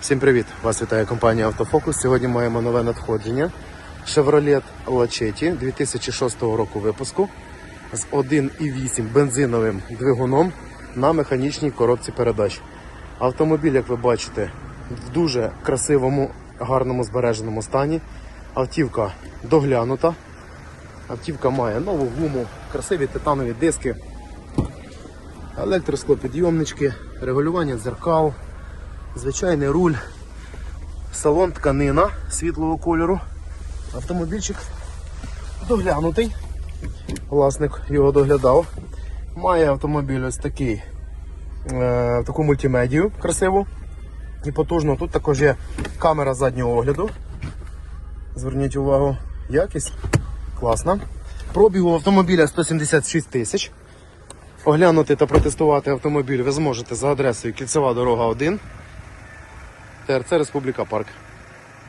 Всім привіт! Вас вітає компанія Автофокус. Сьогодні маємо нове надходження. Chevrolet Lachetti 2006 року випуску з 1,8 бензиновим двигуном на механічній коробці передач. Автомобіль, як ви бачите, в дуже красивому, гарному збереженому стані. Автівка доглянута. Автівка має нову гуму, красиві титанові диски, електросклопідйомнички, регулювання дзеркал, звичайний руль, салон тканина світлого кольору. Автомобільчик доглянутий. Власник його доглядав. Має автомобіль ось такий, е, таку мультимедію красиву і потужну. Тут також є камера заднього огляду. Зверніть увагу, якість класна. Пробігу автомобіля 176 тисяч. Оглянути та протестувати автомобіль ви зможете за адресою Кільцева дорога 1, ТРЦ Республіка Парк.